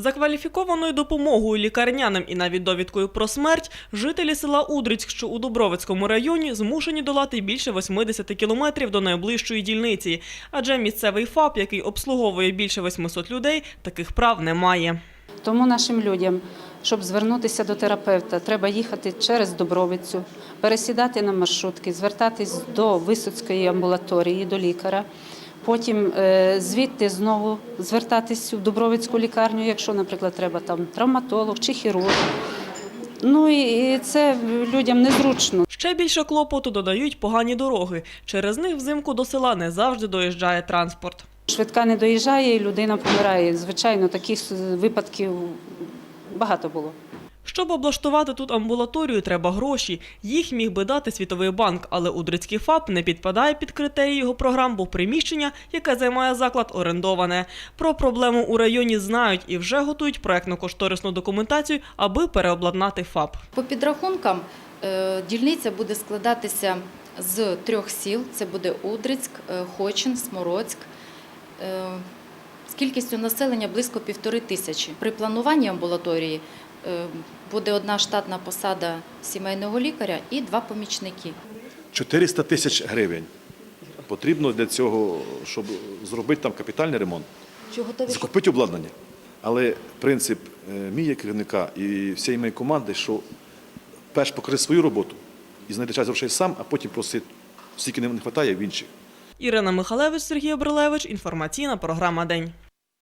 За кваліфікованою допомогою лікарняним і навіть довідкою про смерть жителі села Удрицьк, що у Дубровицькому районі, змушені долати більше 80 кілометрів до найближчої дільниці. Адже місцевий ФАП, який обслуговує більше 800 людей, таких прав не має. Тому нашим людям, щоб звернутися до терапевта, треба їхати через Добровицю, пересідати на маршрутки, звертатись до Висоцької амбулаторії, до лікаря. Потім е, звідти знову звертатись у Дубровицьку лікарню, якщо, наприклад, треба там травматолог чи хірург. Ну і це людям незручно. Ще більше клопоту додають погані дороги. Через них взимку до села не завжди доїжджає транспорт. Швидка не доїжджає і людина помирає. Звичайно, таких випадків багато було. Щоб облаштувати тут амбулаторію, треба гроші. Їх міг би дати Світовий банк, але Удрицький ФАП не підпадає під критерії його програм, бо приміщення, яке займає заклад, орендоване. Про проблему у районі знають і вже готують проектно-кошторисну документацію, аби переобладнати ФАП. По підрахункам е, дільниця буде складатися з трьох сіл: це буде Удрицьк, е, Хочин, Смородськ. З кількістю населення близько півтори тисячі. При плануванні амбулаторії е, буде одна штатна посада сімейного лікаря і два помічники. 400 тисяч гривень потрібно для цього, щоб зробити там капітальний ремонт, закупити обладнання. Але принцип е, мій як керівника і всієї моєї команди, що перш покрити свою роботу і знайти час грошей сам, а потім просити, скільки не вистачає в інших. Ірина Михалевич, Сергій Обрилевич, інформаційна програма День.